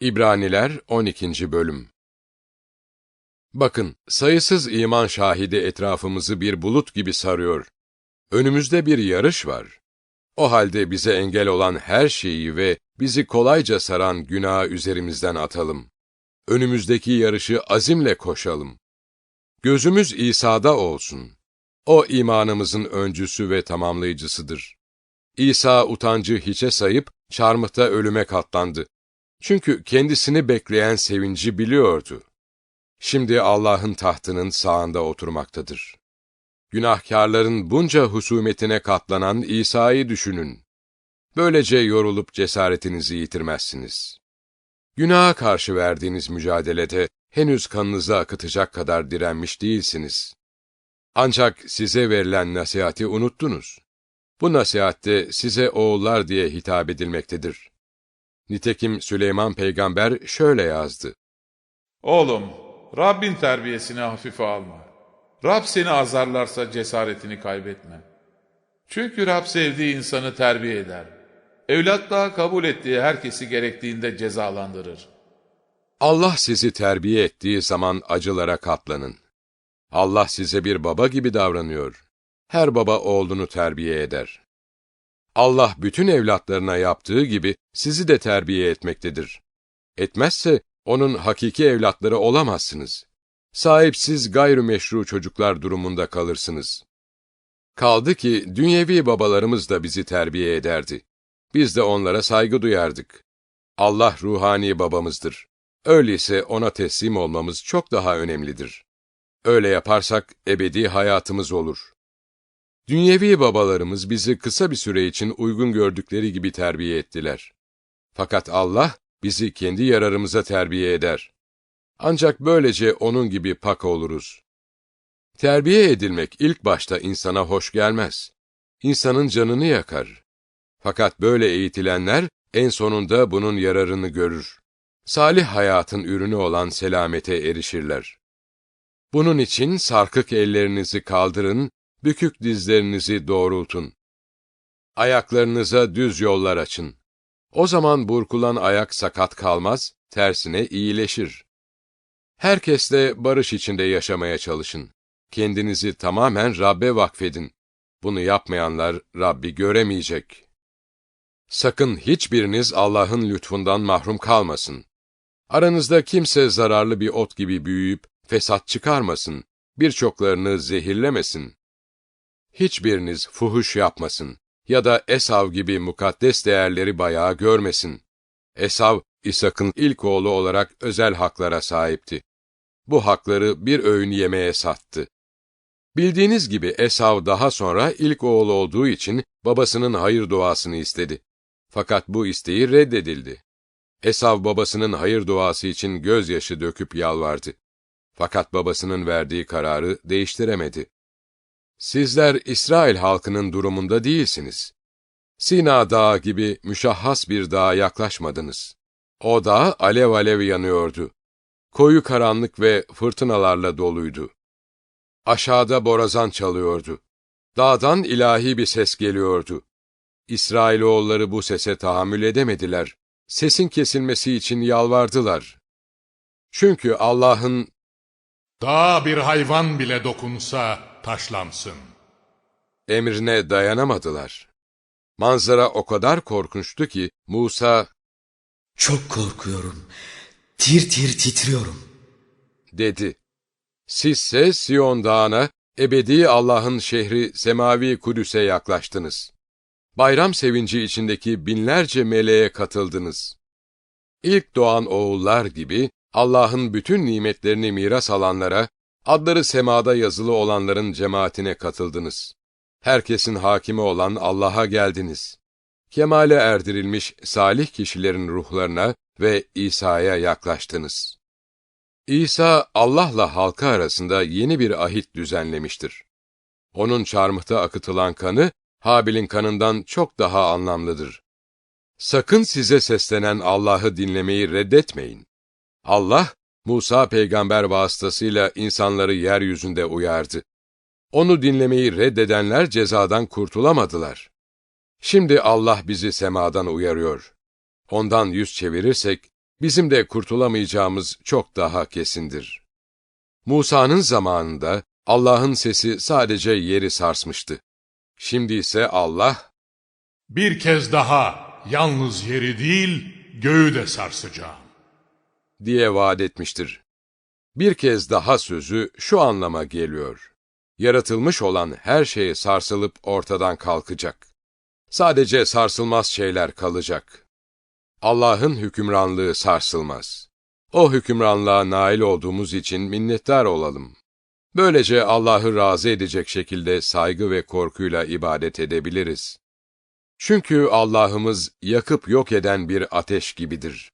İbraniler 12. Bölüm Bakın, sayısız iman şahidi etrafımızı bir bulut gibi sarıyor. Önümüzde bir yarış var. O halde bize engel olan her şeyi ve bizi kolayca saran günahı üzerimizden atalım. Önümüzdeki yarışı azimle koşalım. Gözümüz İsa'da olsun. O imanımızın öncüsü ve tamamlayıcısıdır. İsa utancı hiçe sayıp çarmıhta ölüme katlandı. Çünkü kendisini bekleyen sevinci biliyordu. Şimdi Allah'ın tahtının sağında oturmaktadır. Günahkarların bunca husumetine katlanan İsa'yı düşünün. Böylece yorulup cesaretinizi yitirmezsiniz. Günaha karşı verdiğiniz mücadelede henüz kanınızı akıtacak kadar direnmiş değilsiniz. Ancak size verilen nasihati unuttunuz. Bu nasihatte size oğullar diye hitap edilmektedir. Nitekim Süleyman peygamber şöyle yazdı. Oğlum, Rabbin terbiyesini hafife alma. Rab seni azarlarsa cesaretini kaybetme. Çünkü Rab sevdiği insanı terbiye eder. Evlatlığa kabul ettiği herkesi gerektiğinde cezalandırır. Allah sizi terbiye ettiği zaman acılara katlanın. Allah size bir baba gibi davranıyor. Her baba oğlunu terbiye eder. Allah bütün evlatlarına yaptığı gibi sizi de terbiye etmektedir. Etmezse onun hakiki evlatları olamazsınız. Sahipsiz gayrimeşru çocuklar durumunda kalırsınız. Kaldı ki dünyevi babalarımız da bizi terbiye ederdi. Biz de onlara saygı duyardık. Allah ruhani babamızdır. Öyleyse ona teslim olmamız çok daha önemlidir. Öyle yaparsak ebedi hayatımız olur. Dünyevi babalarımız bizi kısa bir süre için uygun gördükleri gibi terbiye ettiler. Fakat Allah bizi kendi yararımıza terbiye eder. Ancak böylece onun gibi pak oluruz. Terbiye edilmek ilk başta insana hoş gelmez. İnsanın canını yakar. Fakat böyle eğitilenler en sonunda bunun yararını görür. Salih hayatın ürünü olan selamete erişirler. Bunun için sarkık ellerinizi kaldırın, bükük dizlerinizi doğrultun. Ayaklarınıza düz yollar açın. O zaman burkulan ayak sakat kalmaz, tersine iyileşir. Herkesle barış içinde yaşamaya çalışın. Kendinizi tamamen Rabbe vakfedin. Bunu yapmayanlar Rabbi göremeyecek. Sakın hiçbiriniz Allah'ın lütfundan mahrum kalmasın. Aranızda kimse zararlı bir ot gibi büyüyüp fesat çıkarmasın, birçoklarını zehirlemesin. Hiçbiriniz fuhuş yapmasın ya da Esav gibi mukaddes değerleri bayağı görmesin. Esav, İshak'ın ilk oğlu olarak özel haklara sahipti. Bu hakları bir öğün yemeğe sattı. Bildiğiniz gibi Esav daha sonra ilk oğlu olduğu için babasının hayır duasını istedi. Fakat bu isteği reddedildi. Esav babasının hayır duası için gözyaşı döküp yalvardı. Fakat babasının verdiği kararı değiştiremedi. Sizler İsrail halkının durumunda değilsiniz. Sina Dağı gibi müşahhas bir dağa yaklaşmadınız. O dağ alev alev yanıyordu. Koyu karanlık ve fırtınalarla doluydu. Aşağıda borazan çalıyordu. Dağdan ilahi bir ses geliyordu. İsrailoğulları bu sese tahammül edemediler. Sesin kesilmesi için yalvardılar. Çünkü Allah'ın Dağa bir hayvan bile dokunsa taşlansın. emrine dayanamadılar. Manzara o kadar korkunçtu ki Musa Çok korkuyorum. Tir tir titriyorum. dedi. Sizse Siyon Dağı'na, ebedi Allah'ın şehri Semavi Kudüs'e yaklaştınız. Bayram sevinci içindeki binlerce meleğe katıldınız. İlk doğan oğullar gibi Allah'ın bütün nimetlerini miras alanlara, adları semada yazılı olanların cemaatine katıldınız. Herkesin hakimi olan Allah'a geldiniz. Kemale erdirilmiş salih kişilerin ruhlarına ve İsa'ya yaklaştınız. İsa, Allah'la halkı arasında yeni bir ahit düzenlemiştir. Onun çarmıhta akıtılan kanı, Habil'in kanından çok daha anlamlıdır. Sakın size seslenen Allah'ı dinlemeyi reddetmeyin. Allah, Musa peygamber vasıtasıyla insanları yeryüzünde uyardı. Onu dinlemeyi reddedenler cezadan kurtulamadılar. Şimdi Allah bizi semadan uyarıyor. Ondan yüz çevirirsek, bizim de kurtulamayacağımız çok daha kesindir. Musa'nın zamanında Allah'ın sesi sadece yeri sarsmıştı. Şimdi ise Allah, Bir kez daha yalnız yeri değil, göğü de sarsacağım. Diye vaat etmiştir. Bir kez daha sözü şu anlama geliyor. Yaratılmış olan her şey sarsılıp ortadan kalkacak. Sadece sarsılmaz şeyler kalacak. Allah'ın hükümranlığı sarsılmaz. O hükümranlığa nail olduğumuz için minnettar olalım. Böylece Allah'ı razı edecek şekilde saygı ve korkuyla ibadet edebiliriz. Çünkü Allah'ımız yakıp yok eden bir ateş gibidir.